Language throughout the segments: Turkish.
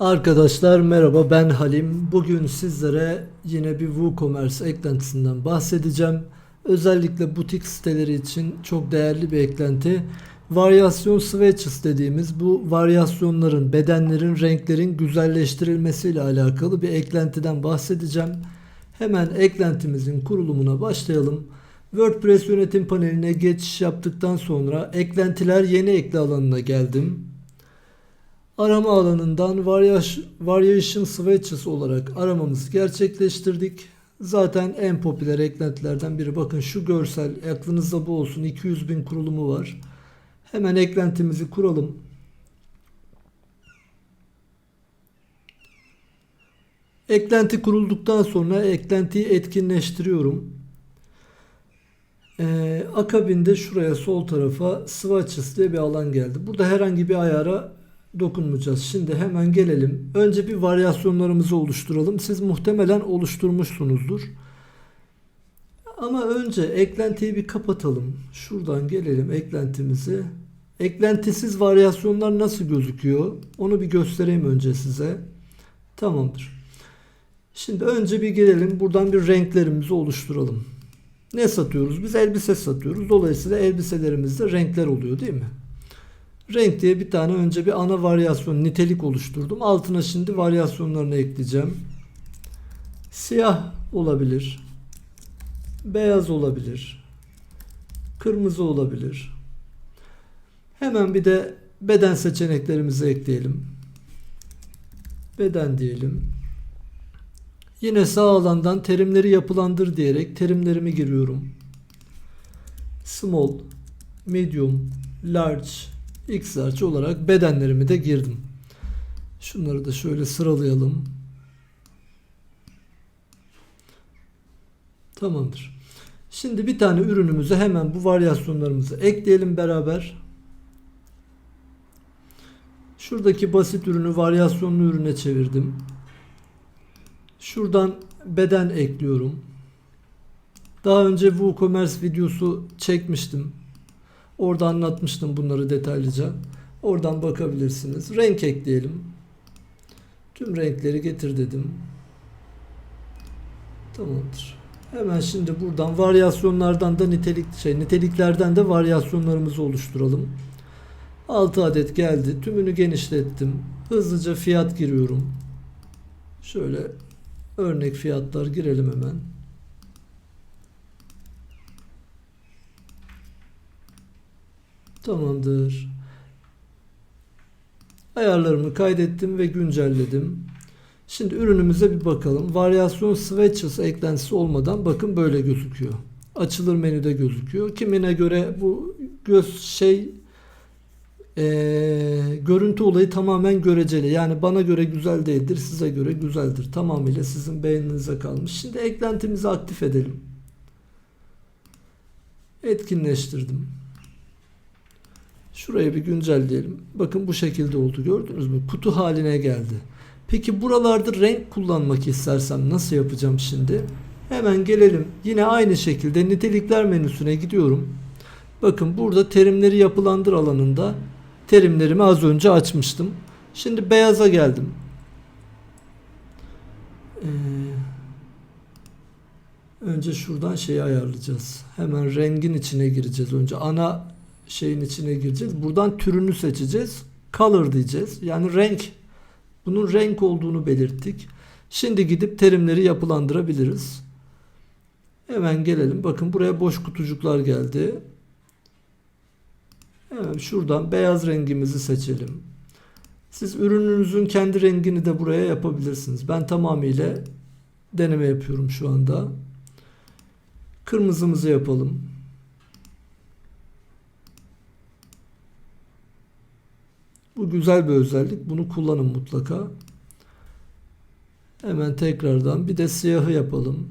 Arkadaşlar merhaba ben Halim. Bugün sizlere yine bir WooCommerce eklentisinden bahsedeceğim. Özellikle butik siteleri için çok değerli bir eklenti. Varyasyon swatches dediğimiz bu varyasyonların, bedenlerin, renklerin güzelleştirilmesiyle alakalı bir eklentiden bahsedeceğim. Hemen eklentimizin kurulumuna başlayalım. WordPress yönetim paneline geçiş yaptıktan sonra eklentiler yeni ekle alanına geldim. Arama alanından Variation, Swatches olarak aramamızı gerçekleştirdik. Zaten en popüler eklentilerden biri. Bakın şu görsel aklınızda bu olsun. 200 bin kurulumu var. Hemen eklentimizi kuralım. Eklenti kurulduktan sonra eklentiyi etkinleştiriyorum. Ee, akabinde şuraya sol tarafa swatches diye bir alan geldi. Burada herhangi bir ayara dokunmayacağız. Şimdi hemen gelelim. Önce bir varyasyonlarımızı oluşturalım. Siz muhtemelen oluşturmuşsunuzdur. Ama önce eklentiyi bir kapatalım. Şuradan gelelim eklentimizi. Eklentisiz varyasyonlar nasıl gözüküyor? Onu bir göstereyim önce size. Tamamdır. Şimdi önce bir gelelim. Buradan bir renklerimizi oluşturalım. Ne satıyoruz? Biz elbise satıyoruz. Dolayısıyla elbiselerimizde renkler oluyor değil mi? Renk diye bir tane önce bir ana varyasyon nitelik oluşturdum. Altına şimdi varyasyonlarını ekleyeceğim. Siyah olabilir. Beyaz olabilir. Kırmızı olabilir. Hemen bir de beden seçeneklerimizi ekleyelim. Beden diyelim. Yine sağ alandan terimleri yapılandır diyerek terimlerimi giriyorum. Small, medium, large, XLarge olarak bedenlerimi de girdim. Şunları da şöyle sıralayalım. Tamamdır. Şimdi bir tane ürünümüzü hemen bu varyasyonlarımızı ekleyelim beraber. Şuradaki basit ürünü varyasyonlu ürüne çevirdim. Şuradan beden ekliyorum. Daha önce WooCommerce videosu çekmiştim. Orada anlatmıştım bunları detaylıca. Oradan bakabilirsiniz. Renk ekleyelim. Tüm renkleri getir dedim. Tamamdır. Hemen şimdi buradan varyasyonlardan da nitelik şey niteliklerden de varyasyonlarımızı oluşturalım. 6 adet geldi. Tümünü genişlettim. Hızlıca fiyat giriyorum. Şöyle örnek fiyatlar girelim hemen. Tamamdır. Ayarlarımı kaydettim ve güncelledim. Şimdi ürünümüze bir bakalım. Varyasyon swatches eklentisi olmadan bakın böyle gözüküyor. Açılır menüde gözüküyor. Kimine göre bu göz şey e, görüntü olayı tamamen göreceli. Yani bana göre güzel değildir, size göre güzeldir. Tamamıyla sizin beğeninize kalmış. Şimdi eklentimizi aktif edelim. Etkinleştirdim. Şurayı bir güncelleyelim. Bakın bu şekilde oldu gördünüz mü? Kutu haline geldi. Peki buralarda renk kullanmak istersem nasıl yapacağım şimdi? Hemen gelelim. Yine aynı şekilde nitelikler menüsüne gidiyorum. Bakın burada terimleri yapılandır alanında terimlerimi az önce açmıştım. Şimdi beyaza geldim. Ee, önce şuradan şeyi ayarlayacağız. Hemen rengin içine gireceğiz. Önce ana şeyin içine gireceğiz. Buradan türünü seçeceğiz. Color diyeceğiz. Yani renk. Bunun renk olduğunu belirttik. Şimdi gidip terimleri yapılandırabiliriz. Hemen gelelim. Bakın buraya boş kutucuklar geldi. Hemen şuradan beyaz rengimizi seçelim. Siz ürününüzün kendi rengini de buraya yapabilirsiniz. Ben tamamıyla deneme yapıyorum şu anda. Kırmızımızı yapalım. Bu güzel bir özellik. Bunu kullanın mutlaka. Hemen tekrardan bir de siyahı yapalım.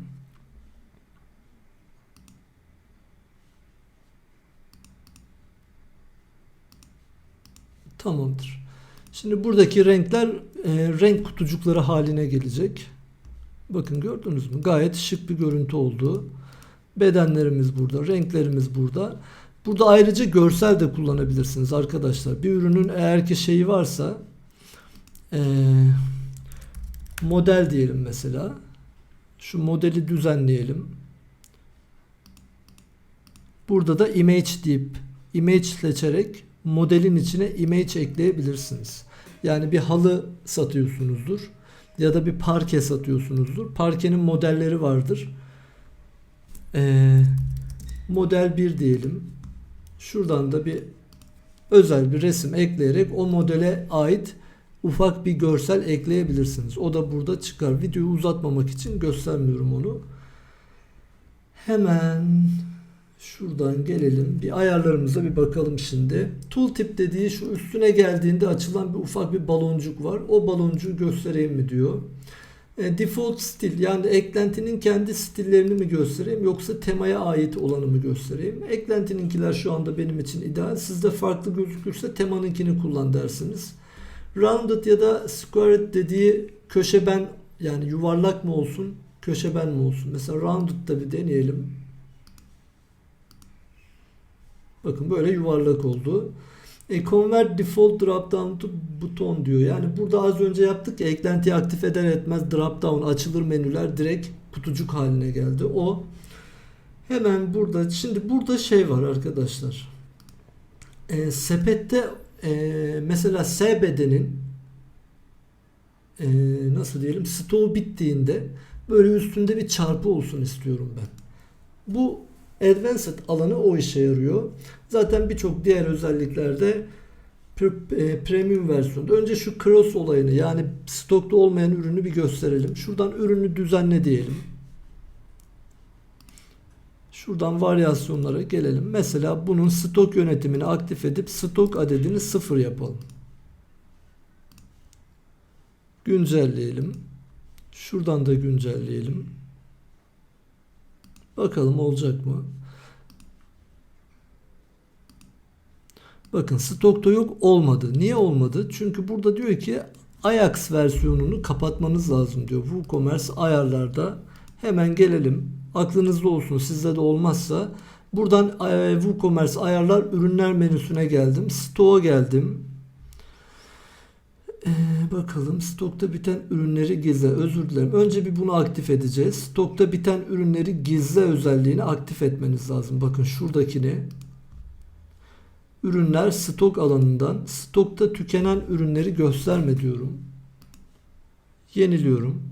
Tamamdır. Şimdi buradaki renkler e, renk kutucukları haline gelecek. Bakın gördünüz mü? Gayet şık bir görüntü oldu. Bedenlerimiz burada, renklerimiz burada. Burada ayrıca görsel de kullanabilirsiniz arkadaşlar. Bir ürünün eğer ki şeyi varsa Ee, model diyelim mesela. Şu modeli düzenleyelim. Burada da image deyip image seçerek modelin içine image ekleyebilirsiniz. Yani bir halı satıyorsunuzdur ya da bir parke satıyorsunuzdur. Parkenin modelleri vardır. Ee, model 1 diyelim. Şuradan da bir özel bir resim ekleyerek o modele ait ufak bir görsel ekleyebilirsiniz. O da burada çıkar. Videoyu uzatmamak için göstermiyorum onu. Hemen şuradan gelelim. Bir ayarlarımıza bir bakalım şimdi. Tooltip dediği şu üstüne geldiğinde açılan bir ufak bir baloncuk var. O baloncuğu göstereyim mi diyor. E, default stil yani eklentinin kendi stillerini mi göstereyim yoksa temaya ait olanı mı göstereyim? Eklentininkiler şu anda benim için ideal. Sizde farklı gözükürse temanınkini kullan dersiniz. Rounded ya da squared dediği köşeben yani yuvarlak mı olsun köşeben mi olsun? Mesela rounded'da bir deneyelim. Bakın böyle yuvarlak oldu. E, convert default drop down to buton diyor. Yani burada az önce yaptık ya eklentiyi aktif eder etmez drop down açılır menüler direkt kutucuk haline geldi. O hemen burada şimdi burada şey var arkadaşlar. E, sepette e, mesela SBD'nin e, nasıl diyelim stoğu bittiğinde böyle üstünde bir çarpı olsun istiyorum ben. Bu Advanced alanı o işe yarıyor. Zaten birçok diğer özelliklerde e, premium versiyonda. Önce şu cross olayını yani stokta olmayan ürünü bir gösterelim. Şuradan ürünü düzenle diyelim. Şuradan varyasyonlara gelelim. Mesela bunun stok yönetimini aktif edip stok adedini sıfır yapalım. Güncelleyelim. Şuradan da güncelleyelim. Bakalım olacak mı? Bakın stokta yok olmadı. Niye olmadı? Çünkü burada diyor ki Ajax versiyonunu kapatmanız lazım diyor. WooCommerce ayarlarda hemen gelelim. Aklınızda olsun sizde de olmazsa buradan e, WooCommerce ayarlar ürünler menüsüne geldim. Stoğa geldim. Ee, bakalım stokta biten ürünleri gizle. Özür dilerim. Önce bir bunu aktif edeceğiz. Stokta biten ürünleri gizle özelliğini aktif etmeniz lazım. Bakın şuradakini ürünler stok alanından stokta tükenen ürünleri gösterme diyorum. Yeniliyorum.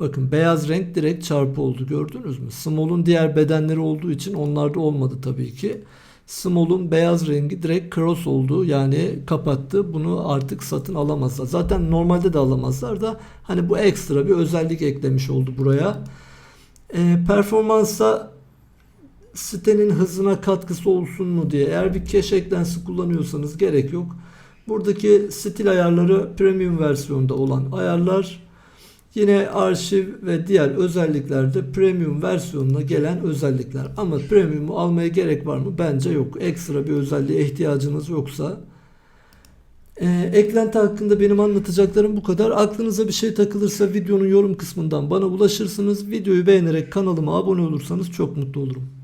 Bakın beyaz renk direkt çarpı oldu gördünüz mü? Small'un diğer bedenleri olduğu için onlarda olmadı tabii ki. Small'un beyaz rengi direkt cross oldu yani kapattı. Bunu artık satın alamazlar. Zaten normalde de alamazlar da hani bu ekstra bir özellik eklemiş oldu buraya. E, performansa sitenin hızına katkısı olsun mu diye eğer bir cache eklensi kullanıyorsanız gerek yok. Buradaki stil ayarları premium versiyonda olan ayarlar. Yine arşiv ve diğer özelliklerde premium versiyonuna gelen özellikler. Ama premium'u almaya gerek var mı? Bence yok. Ekstra bir özelliğe ihtiyacınız yoksa. Ee, eklenti hakkında benim anlatacaklarım bu kadar. Aklınıza bir şey takılırsa videonun yorum kısmından bana ulaşırsınız. Videoyu beğenerek kanalıma abone olursanız çok mutlu olurum.